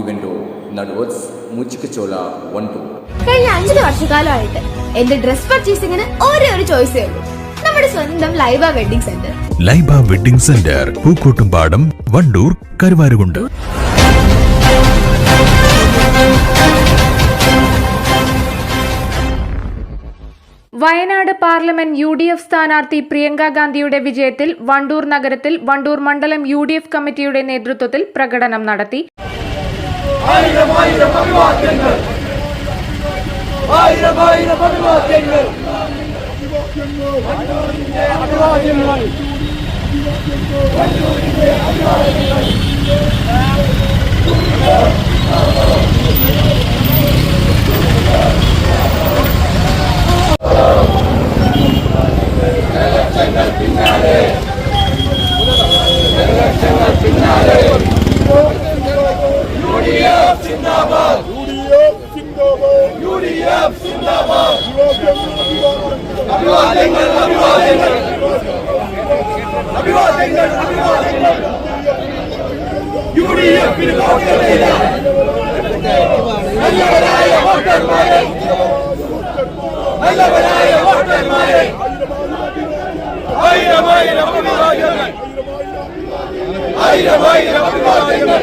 ഈവന്റോ മുച്ചിക്കച്ചോല one Wandoor കഴിഞ്ഞ അഞ്ചു വർഷക്കാലമായിട്ട് എന്റെ dress പർച്ചേസിംഗിന് ഒരേ ഒരു ചോയ്സേ ഉള്ളൂ. നമ്മുടെ സ്വന്തം Laiba wedding centre. Laiba wedding centre Pookkottumpadam Wandoor Karuvarakundu. Wayanad parliament U D F സ്ഥാനാർത്ഥി പ്രിയങ്ക ഗാന്ധിയുടെ വിജയത്തിൽ വണ്ടൂർ നഗരത്തിൽ വണ്ടൂർ മണ്ഡലം യു ഡി എഫ് കമ്മിറ്റിയുടെ നേതൃത്വത്തിൽ പ്രകടനം നടത്തി. ആയിരം ആയിരം അഭിവാദ്യങ്ങൾ. ആയിരം ആയിരം അഭിവാദ്യങ്ങൾ. അഭിവാദ്യങ്ങൾ. അഭിവാദ്യങ്ങൾ അഭിവാദ്യങ്ങൾ അഭിവാദ്യങ്ങൾ അഭിവാദ്യങ്ങൾ യു ഡി എഫിന് വോട്ടുകളില്ല നല്ലവരായ വോട്ടർമാരെ നല്ലവരായ വോട്ടർമാരെ ആയിരം ആയിരം അഭിവാദ്യങ്ങൾ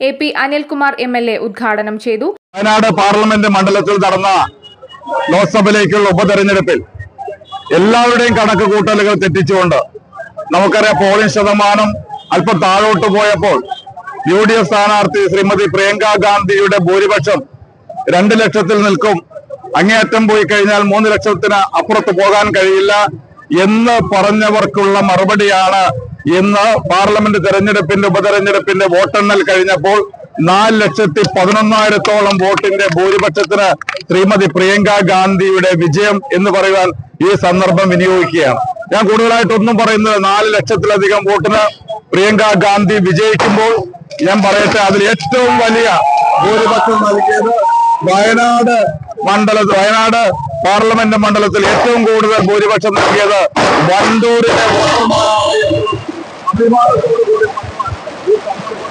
A P Anilkumar M L A ഉദ്ഘാടനം ചെയ്തു. വയനാട് പാർലമെന്റ് മണ്ഡലത്തിൽ നടന്ന ലോക്സഭയിലേക്കുള്ള ഉപതെരഞ്ഞെടുപ്പിൽ എല്ലാവരുടെയും കണക്ക് കൂട്ടലുകൾ തെറ്റിച്ചുകൊണ്ട് നമുക്കറിയാം പോളിംഗ് ശതമാനം അല്പം താഴോട്ട് പോയപ്പോൾ യു ഡി എഫ് സ്ഥാനാർത്ഥി ശ്രീമതി പ്രിയങ്ക ഗാന്ധിയുടെ ഭൂരിപക്ഷം രണ്ട് ലക്ഷത്തിൽ നിൽക്കും അങ്ങേയറ്റം പോയി കഴിഞ്ഞാൽ മൂന്ന് ലക്ഷത്തിന് അപ്പുറത്ത് പോകാൻ കഴിയില്ല എന്ന് പറഞ്ഞവർക്കുള്ള മറുപടിയാണ് ഇന്ന് പാർലമെന്റ് തെരഞ്ഞെടുപ്പിന്റെ ഉപതെരഞ്ഞെടുപ്പിന്റെ വോട്ടെണ്ണൽ കഴിഞ്ഞപ്പോൾ നാല് ലക്ഷത്തി പതിനൊന്നായിരത്തോളം വോട്ടിന്റെ ഭൂരിപക്ഷത്തിന് ശ്രീമതി പ്രിയങ്ക ഗാന്ധിയുടെ വിജയം എന്ന് പറയുവാൻ ഈ സന്ദർഭം വിനിയോഗിക്കുകയാണ്. ഞാൻ കൂടുതലായിട്ടൊന്നും പറയുന്നത് നാല് ലക്ഷത്തിലധികം വോട്ടിന് പ്രിയങ്ക ഗാന്ധി വിജയിക്കുമ്പോൾ ഞാൻ പറയട്ടെ അതിൽ ഏറ്റവും വലിയ ഭൂരിപക്ഷം നൽകിയത് വയനാട് മണ്ഡലത്തിൽ വയനാട് പാർലമെന്റ് മണ്ഡലത്തിൽ ഏറ്റവും കൂടുതൽ ഭൂരിപക്ഷം നൽകിയത് വണ്ടൂരിലെ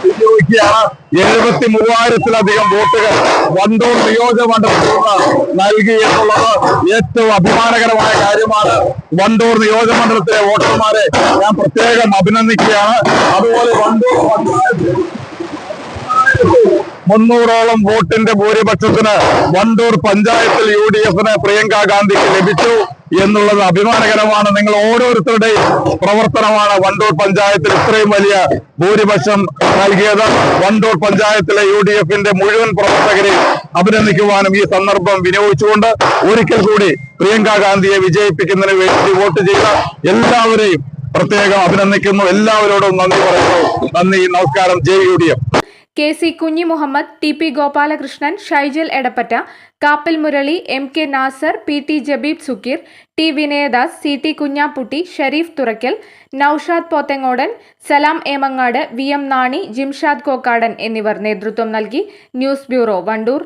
വിനിയോഗിക്കുകയാണ് എഴുപത്തി മൂവായിരത്തിലധികം വോട്ടുകൾ വണ്ടൂർ നിയോജക മണ്ഡലത്തിൽ നൽകി എന്നുള്ളത് ഏറ്റവും അഭിമാനകരമായ കാര്യമാണ്. വണ്ടൂർ നിയോജക മണ്ഡലത്തിലെ വോട്ടർമാരെ ഞാൻ പ്രത്യേകം അഭിനന്ദിക്കുകയാണ്. അതുപോലെ വണ്ടൂർ മുന്നൂറോളം വോട്ടിന്റെ ഭൂരിപക്ഷത്തിന് വണ്ടൂർ പഞ്ചായത്തിൽ യു ഡി എഫിന് പ്രിയങ്ക ഗാന്ധിക്ക് ലഭിച്ചു എന്നുള്ളത് അഭിമാനകരമാണ്. നിങ്ങൾ ഓരോരുത്തരുടെയും പ്രവർത്തനമാണ് വണ്ടൂർ പഞ്ചായത്തിൽ ഇത്രയും വലിയ ഭൂരിപക്ഷം നൽകിയത്. വണ്ടൂർ പഞ്ചായത്തിലെ യു ഡി എഫിന്റെ മുഴുവൻ പ്രവർത്തകരെയും അഭിനന്ദിക്കുവാനും ഈ സന്ദർഭം വിനിയോഗിച്ചുകൊണ്ട് ഒരിക്കൽ കൂടി പ്രിയങ്ക ഗാന്ധിയെ വിജയിപ്പിക്കുന്നതിന് വേണ്ടി വോട്ട് ചെയ്ത എല്ലാവരെയും പ്രത്യേകം അഭിനന്ദിക്കുന്നു. എല്ലാവരോടും നന്ദി പറയുന്നു. നന്ദി നമസ്കാരം. Jai U D F K C Kunhi Muhammad T P Gopalakrishnan Shaijal Edappatta Kappal Murali M K Nasar P T Jabeeb Sukkeer T Vinayadas C T Kunhapputty Sharif Thurakkal Noushad Pothangodan Salam Emangad V M Nani Jimshad Kokkadan എന്നിവർ നേതൃത്വം നൽകി. News bureau Wandoor.